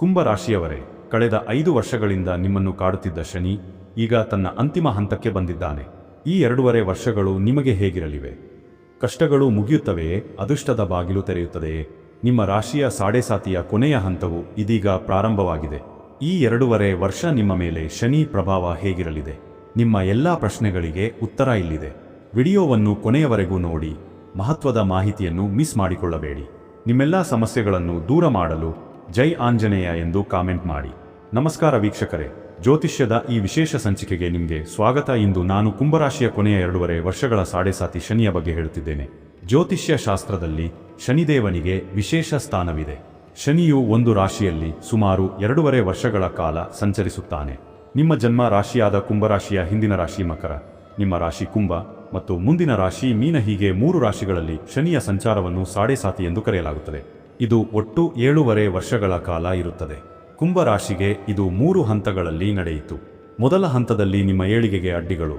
ಕುಂಭರಾಶಿಯವರೇ, ಕಳೆದ ಐದು ವರ್ಷಗಳಿಂದ ನಿಮ್ಮನ್ನು ಕಾಡುತ್ತಿದ್ದ ಶನಿ ಈಗ ತನ್ನ ಅಂತಿಮ ಹಂತಕ್ಕೆ ಬಂದಿದ್ದಾನೆ. ಈ ಎರಡೂವರೆ ವರ್ಷಗಳು ನಿಮಗೆ ಹೇಗಿರಲಿವೆ? ಕಷ್ಟಗಳು ಮುಗಿಯುತ್ತವೆಯೇ? ಅದೃಷ್ಟದ ಬಾಗಿಲು ತೆರೆಯುತ್ತದೆಯೇ? ನಿಮ್ಮ ರಾಶಿಯ ಸಾಡೆಸಾತಿಯ ಕೊನೆಯ ಹಂತವು ಇದೀಗ ಪ್ರಾರಂಭವಾಗಿದೆ. ಈ ಎರಡೂವರೆ ವರ್ಷ ನಿಮ್ಮ ಮೇಲೆ ಶನಿ ಪ್ರಭಾವ ಹೇಗಿರಲಿದೆ? ನಿಮ್ಮ ಎಲ್ಲಾ ಪ್ರಶ್ನೆಗಳಿಗೆ ಉತ್ತರ ಇಲ್ಲಿದೆ. ವಿಡಿಯೋವನ್ನು ಕೊನೆಯವರೆಗೂ ನೋಡಿ, ಮಹತ್ವದ ಮಾಹಿತಿಯನ್ನು ಮಿಸ್ ಮಾಡಿಕೊಳ್ಳಬೇಡಿ. ನಿಮ್ಮೆಲ್ಲ ಸಮಸ್ಯೆಗಳನ್ನು ದೂರ ಮಾಡಲು ಜೈ ಆಂಜನೇಯ ಎಂದು ಕಾಮೆಂಟ್ ಮಾಡಿ. ನಮಸ್ಕಾರ ವೀಕ್ಷಕರೇ. ಜ್ಯೋತಿಷ್ಯದ ಈ ವಿಶೇಷ ಸಂಚಿಕೆಗೆ ನಿಮಗೆ ಸ್ವಾಗತ. ಇಂದು ನಾನು ಕುಂಭರಾಶಿಯ ಕೊನೆಯ ಎರಡೂವರೆ ವರ್ಷಗಳ ಸಾಡೆಸಾತಿ ಶನಿಯ ಬಗ್ಗೆ ಹೇಳುತ್ತಿದ್ದೇನೆ. ಜ್ಯೋತಿಷ್ಯ ಶಾಸ್ತ್ರದಲ್ಲಿ ಶನಿದೇವನಿಗೆ ವಿಶೇಷ ಸ್ಥಾನವಿದೆ. ಶನಿಯು ಒಂದು ರಾಶಿಯಲ್ಲಿ ಸುಮಾರು ಎರಡೂವರೆ ವರ್ಷಗಳ ಕಾಲ ಸಂಚರಿಸುತ್ತಾನೆ. ನಿಮ್ಮ ಜನ್ಮ ರಾಶಿಯಾದ ಕುಂಭರಾಶಿಯ ಹಿಂದಿನ ರಾಶಿ ಮಕರ, ನಿಮ್ಮ ರಾಶಿ ಕುಂಭ ಮತ್ತು ಮುಂದಿನ ರಾಶಿ ಮೀನ ಹೀಗೆ ಮೂರು ರಾಶಿಗಳಲ್ಲಿ ಶನಿಯ ಸಂಚಾರವನ್ನು ಸಾಡೆಸಾತಿ ಎಂದು ಕರೆಯಲಾಗುತ್ತದೆ. ಇದು ಒಟ್ಟು ಏಳೂವರೆ ವರ್ಷಗಳ ಕಾಲ ಇರುತ್ತದೆ. ಕುಂಭರಾಶಿಗೆ ಇದು ಮೂರು ಹಂತಗಳಲ್ಲಿ ನಡೆಯಿತು. ಮೊದಲ ಹಂತದಲ್ಲಿ ನಿಮ್ಮ ಏಳಿಗೆಗೆ ಅಡ್ಡಿಗಳು.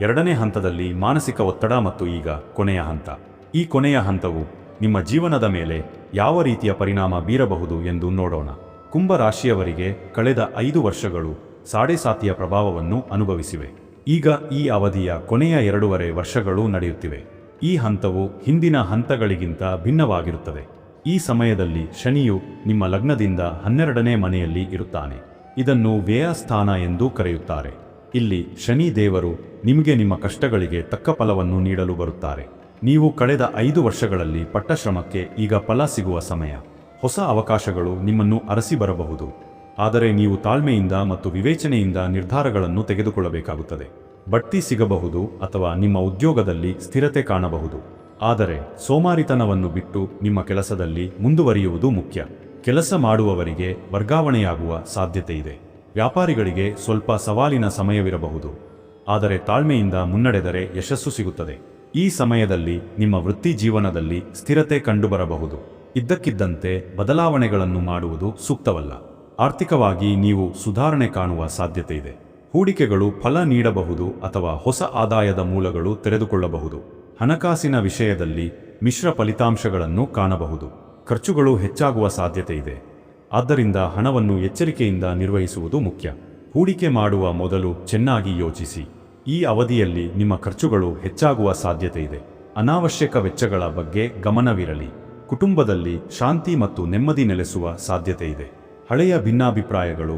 ಎರಡನೇ ಹಂತದಲ್ಲಿ ಮಾನಸಿಕ ಒತ್ತಡ ಮತ್ತು ಈಗ ಕೊನೆಯ ಹಂತ. ಈ ಕೊನೆಯ ಹಂತವು ನಿಮ್ಮ ಜೀವನದ ಮೇಲೆ ಯಾವ ರೀತಿಯ ಪರಿಣಾಮ ಬೀರಬಹುದು ಎಂದು ನೋಡೋಣ. ಕುಂಭರಾಶಿಯವರಿಗೆ ಕಳೆದ ಐದು ವರ್ಷಗಳು ಸಾಡೆಸಾತಿಯ ಪ್ರಭಾವವನ್ನು ಅನುಭವಿಸಿವೆ. ಈಗ ಈ ಅವಧಿಯ ಕೊನೆಯ ಎರಡೂವರೆ ವರ್ಷಗಳು ನಡೆಯುತ್ತಿವೆ. ಈ ಹಂತವು ಹಿಂದಿನ ಹಂತಗಳಿಗಿಂತ ಭಿನ್ನವಾಗಿರುತ್ತದೆ. ಈ ಸಮಯದಲ್ಲಿ ಶನಿಯು ನಿಮ್ಮ ಲಗ್ನದಿಂದ ಹನ್ನೆರಡನೇ ಮನೆಯಲ್ಲಿ ಇರುತ್ತಾನೆ. ಇದನ್ನು ವ್ಯಯಸ್ಥಾನ ಎಂದು ಕರೆಯುತ್ತಾರೆ. ಇಲ್ಲಿ ಶನಿ ದೇವರು ನಿಮಗೆ ನಿಮ್ಮ ಕಷ್ಟಗಳಿಗೆ ತಕ್ಕ ಫಲವನ್ನು ನೀಡಲು ಬರುತ್ತಾರೆ. ನೀವು ಕಳೆದ ಐದು ವರ್ಷಗಳಲ್ಲಿ ಪಟ್ಟ ಶ್ರಮಕ್ಕೆ ಈಗ ಫಲ ಸಿಗುವ ಸಮಯ. ಹೊಸ ಅವಕಾಶಗಳು ನಿಮ್ಮನ್ನು ಅರಸಿ ಬರಬಹುದು. ಆದರೆ ನೀವು ತಾಳ್ಮೆಯಿಂದ ಮತ್ತು ವಿವೇಚನೆಯಿಂದ ನಿರ್ಧಾರಗಳನ್ನು ತೆಗೆದುಕೊಳ್ಳಬೇಕಾಗುತ್ತದೆ. ಬಡ್ತಿ ಸಿಗಬಹುದು ಅಥವಾ ನಿಮ್ಮ ಉದ್ಯೋಗದಲ್ಲಿ ಸ್ಥಿರತೆ ಕಾಣಬಹುದು. ಆದರೆ ಸೋಮಾರಿತನವನ್ನು ಬಿಟ್ಟು ನಿಮ್ಮ ಕೆಲಸದಲ್ಲಿ ಮುಂದುವರಿಯುವುದು ಮುಖ್ಯ. ಕೆಲಸ ಮಾಡುವವರಿಗೆ ವರ್ಗಾವಣೆಯಾಗುವ ಸಾಧ್ಯತೆ ಇದೆ ವ್ಯಾಪಾರಿಗಳಿಗೆ ಸ್ವಲ್ಪ ಸವಾಲಿನ ಸಮಯವಿರಬಹುದು. ಆದರೆ ತಾಳ್ಮೆಯಿಂದ ಮುನ್ನಡೆದರೆ ಯಶಸ್ಸು ಸಿಗುತ್ತದೆ. ಈ ಸಮಯದಲ್ಲಿ ನಿಮ್ಮ ವೃತ್ತಿ ಜೀವನದಲ್ಲಿ ಸ್ಥಿರತೆ ಕಂಡುಬರಬಹುದು. ಇದ್ದಕ್ಕಿದ್ದಂತೆ ಬದಲಾವಣೆಗಳನ್ನು ಮಾಡುವುದು ಸೂಕ್ತವಲ್ಲ. ಆರ್ಥಿಕವಾಗಿ ನೀವು ಸುಧಾರಣೆ ಕಾಣುವ ಸಾಧ್ಯತೆ ಇದೆ ಹೂಡಿಕೆಗಳು ಫಲ ನೀಡಬಹುದು ಅಥವಾ ಹೊಸ ಆದಾಯದ ಮೂಲಗಳು ತೆರೆದುಕೊಳ್ಳಬಹುದು. ಹಣಕಾಸಿನ ವಿಷಯದಲ್ಲಿ ಮಿಶ್ರ ಫಲಿತಾಂಶಗಳನ್ನು ಕಾಣಬಹುದು. ಖರ್ಚುಗಳು ಹೆಚ್ಚಾಗುವ ಸಾಧ್ಯತೆ ಇದೆ. ಆದ್ದರಿಂದ ಹಣವನ್ನು ಎಚ್ಚರಿಕೆಯಿಂದ ನಿರ್ವಹಿಸುವುದು ಮುಖ್ಯ. ಹೂಡಿಕೆ ಮಾಡುವ ಮೊದಲು ಚೆನ್ನಾಗಿ ಯೋಚಿಸಿ. ಈ ಅವಧಿಯಲ್ಲಿ ನಿಮ್ಮ ಖರ್ಚುಗಳು ಹೆಚ್ಚಾಗುವ ಸಾಧ್ಯತೆ ಇದೆ. ಅನಾವಶ್ಯಕ ವೆಚ್ಚಗಳ ಬಗ್ಗೆ ಗಮನವಿರಲಿ. ಕುಟುಂಬದಲ್ಲಿ ಶಾಂತಿ ಮತ್ತು ನೆಮ್ಮದಿ ನೆಲೆಸುವ ಸಾಧ್ಯತೆ ಇದೆ. ಹಳೆಯ ಭಿನ್ನಾಭಿಪ್ರಾಯಗಳು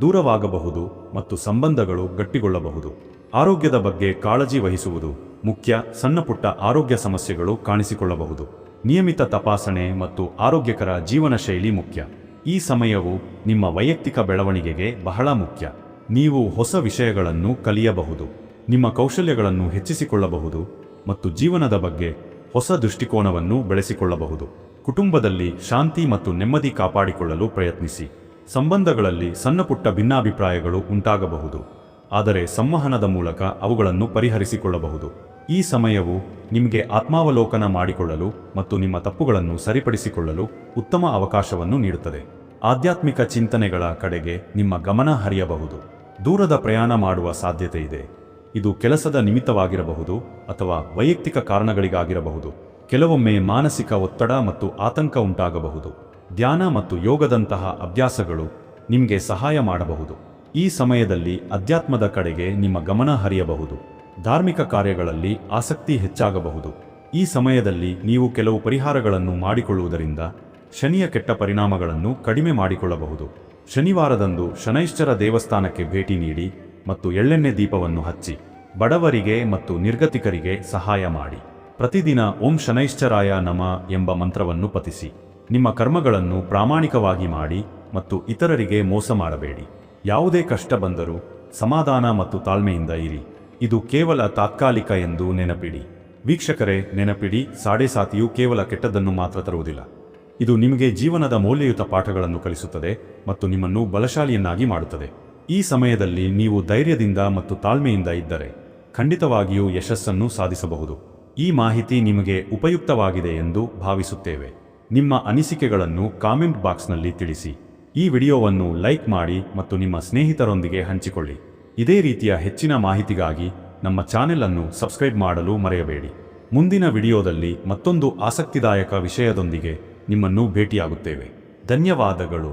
ದೂರವಾಗಬಹುದು ಮತ್ತು ಸಂಬಂಧಗಳು ಗಟ್ಟಿಗೊಳ್ಳಬಹುದು. ಆರೋಗ್ಯದ ಬಗ್ಗೆ ಕಾಳಜಿ ವಹಿಸುವುದು ಮುಖ್ಯ ಸಣ್ಣಪುಟ್ಟ ಆರೋಗ್ಯ ಸಮಸ್ಯೆಗಳು ಕಾಣಿಸಿಕೊಳ್ಳಬಹುದು. ನಿಯಮಿತ ತಪಾಸಣೆ ಮತ್ತು ಆರೋಗ್ಯಕರ ಜೀವನ ಶೈಲಿ ಮುಖ್ಯ. ಈ ಸಮಯವು ನಿಮ್ಮ ವೈಯಕ್ತಿಕ ಬೆಳವಣಿಗೆಗೆ ಬಹಳ ಮುಖ್ಯ. ನೀವು ಹೊಸ ವಿಷಯಗಳನ್ನು ಕಲಿಯಬಹುದು. ನಿಮ್ಮ ಕೌಶಲ್ಯಗಳನ್ನು ಹೆಚ್ಚಿಸಿಕೊಳ್ಳಬಹುದು ಮತ್ತು ಜೀವನದ ಬಗ್ಗೆ ಹೊಸ ದೃಷ್ಟಿಕೋನವನ್ನು ಬೆಳೆಸಿಕೊಳ್ಳಬಹುದು. ಕುಟುಂಬದಲ್ಲಿ ಶಾಂತಿ ಮತ್ತು ನೆಮ್ಮದಿ ಕಾಪಾಡಿಕೊಳ್ಳಲು ಪ್ರಯತ್ನಿಸಿ. ಸಂಬಂಧಗಳಲ್ಲಿ ಸಣ್ಣಪುಟ್ಟ ಭಿನ್ನಾಭಿಪ್ರಾಯಗಳು ಉಂಟಾಗಬಹುದು. ಆದರೆ ಸಂವಹನದ ಮೂಲಕ ಅವುಗಳನ್ನು ಪರಿಹರಿಸಿಕೊಳ್ಳಬಹುದು. ಈ ಸಮಯವು ನಿಮಗೆ ಆತ್ಮಾವಲೋಕನ ಮಾಡಿಕೊಳ್ಳಲು ಮತ್ತು ನಿಮ್ಮ ತಪ್ಪುಗಳನ್ನು ಸರಿಪಡಿಸಿಕೊಳ್ಳಲು ಉತ್ತಮ ಅವಕಾಶವನ್ನು ನೀಡುತ್ತದೆ. ಆಧ್ಯಾತ್ಮಿಕ ಚಿಂತನೆಗಳ ಕಡೆಗೆ ನಿಮ್ಮ ಗಮನ ಹರಿಯಬಹುದು. ದೂರದ ಪ್ರಯಾಣ ಮಾಡುವ ಸಾಧ್ಯತೆ ಇದೆ. ಇದು ಕೆಲಸದ ನಿಮಿತ್ತವಾಗಿರಬಹುದು ಅಥವಾ ವೈಯಕ್ತಿಕ ಕಾರಣಗಳಿಗಾಗಿರಬಹುದು. ಕೆಲವೊಮ್ಮೆ ಮಾನಸಿಕ ಒತ್ತಡ ಮತ್ತು ಆತಂಕ ಉಂಟಾಗಬಹುದು. ಧ್ಯಾನ ಮತ್ತು ಯೋಗದಂತಹ ಅಭ್ಯಾಸಗಳು ನಿಮಗೆ ಸಹಾಯ ಮಾಡಬಹುದು. ಈ ಸಮಯದಲ್ಲಿ ಅಧ್ಯಾತ್ಮದ ಕಡೆಗೆ ನಿಮ್ಮ ಗಮನ ಹರಿಯಬಹುದು. ಧಾರ್ಮಿಕ ಕಾರ್ಯಗಳಲ್ಲಿ ಆಸಕ್ತಿ ಹೆಚ್ಚಾಗಬಹುದು. ಈ ಸಮಯದಲ್ಲಿ ನೀವು ಕೆಲವು ಪರಿಹಾರಗಳನ್ನು ಮಾಡಿಕೊಳ್ಳುವುದರಿಂದ ಶನಿಯ ಕೆಟ್ಟ ಪರಿಣಾಮಗಳನ್ನು ಕಡಿಮೆ ಮಾಡಿಕೊಳ್ಳಬಹುದು. ಶನಿವಾರದಂದು ಶನೈಶ್ಚರ ದೇವಸ್ಥಾನಕ್ಕೆ ಭೇಟಿ ನೀಡಿ ಮತ್ತು ಎಳ್ಳೆಣ್ಣೆ ದೀಪವನ್ನು ಹಚ್ಚಿ, ಬಡವರಿಗೆ ಮತ್ತು ನಿರ್ಗತಿಕರಿಗೆ ಸಹಾಯ ಮಾಡಿ. ಪ್ರತಿದಿನ ಓಂ ಶನೈಶ್ಚರಾಯ ನಮ ಎಂಬ ಮಂತ್ರವನ್ನು ಪತಿಸಿ ನಿಮ್ಮ ಕರ್ಮಗಳನ್ನು ಪ್ರಾಮಾಣಿಕವಾಗಿ ಮಾಡಿ ಮತ್ತು ಇತರರಿಗೆ ಮೋಸ ಮಾಡಬೇಡಿ. ಯಾವುದೇ ಕಷ್ಟ ಬಂದರೂ ಸಮಾಧಾನ ಮತ್ತು ತಾಳ್ಮೆಯಿಂದ ಇರಿ. ಇದು ಕೇವಲ ತಾತ್ಕಾಲಿಕ ಎಂದು ನೆನಪಿಡಿ. ವೀಕ್ಷಕರೇ, ನೆನಪಿಡಿ, ಸಾಡೆಸಾತಿಯು ಕೇವಲ ಕೆಟ್ಟದ್ದನ್ನು ಮಾತ್ರ ತರುವುದಿಲ್ಲ. ಇದು ನಿಮಗೆ ಜೀವನದ ಮೌಲ್ಯಯುತ ಪಾಠಗಳನ್ನು ಕಲಿಸುತ್ತದೆ ಮತ್ತು ನಿಮ್ಮನ್ನು ಬಲಶಾಲಿಯನ್ನಾಗಿ ಮಾಡುತ್ತದೆ. ಈ ಸಮಯದಲ್ಲಿ ನೀವು ಧೈರ್ಯದಿಂದ ಮತ್ತು ತಾಳ್ಮೆಯಿಂದ ಇದ್ದರೆ ಖಂಡಿತವಾಗಿಯೂ ಯಶಸ್ಸನ್ನು ಸಾಧಿಸಬಹುದು. ಈ ಮಾಹಿತಿ ನಿಮಗೆ ಉಪಯುಕ್ತವಾಗಿದೆ ಎಂದು ಭಾವಿಸುತ್ತೇವೆ. ನಿಮ್ಮ ಅನಿಸಿಕೆಗಳನ್ನು ಕಾಮೆಂಟ್ ಬಾಕ್ಸ್ನಲ್ಲಿ ತಿಳಿಸಿ. ಈ ವಿಡಿಯೋವನ್ನು ಲೈಕ್ ಮಾಡಿ ಮತ್ತು ನಿಮ್ಮ ಸ್ನೇಹಿತರೊಂದಿಗೆ ಹಂಚಿಕೊಳ್ಳಿ. ಇದೇ ರೀತಿಯ ಹೆಚ್ಚಿನ ಮಾಹಿತಿಗಾಗಿ ನಮ್ಮ ಚಾನೆಲ್ ಅನ್ನು ಸಬ್ಸ್ಕ್ರೈಬ್ ಮಾಡಲು ಮರೆಯಬೇಡಿ. ಮುಂದಿನ ವಿಡಿಯೋದಲ್ಲಿ ಮತ್ತೊಂದು ಆಸಕ್ತಿದಾಯಕ ವಿಷಯದೊಂದಿಗೆ ನಿಮ್ಮನ್ನು ಭೇಟಿಯಾಗುತ್ತೇವೆ. ಧನ್ಯವಾದಗಳು.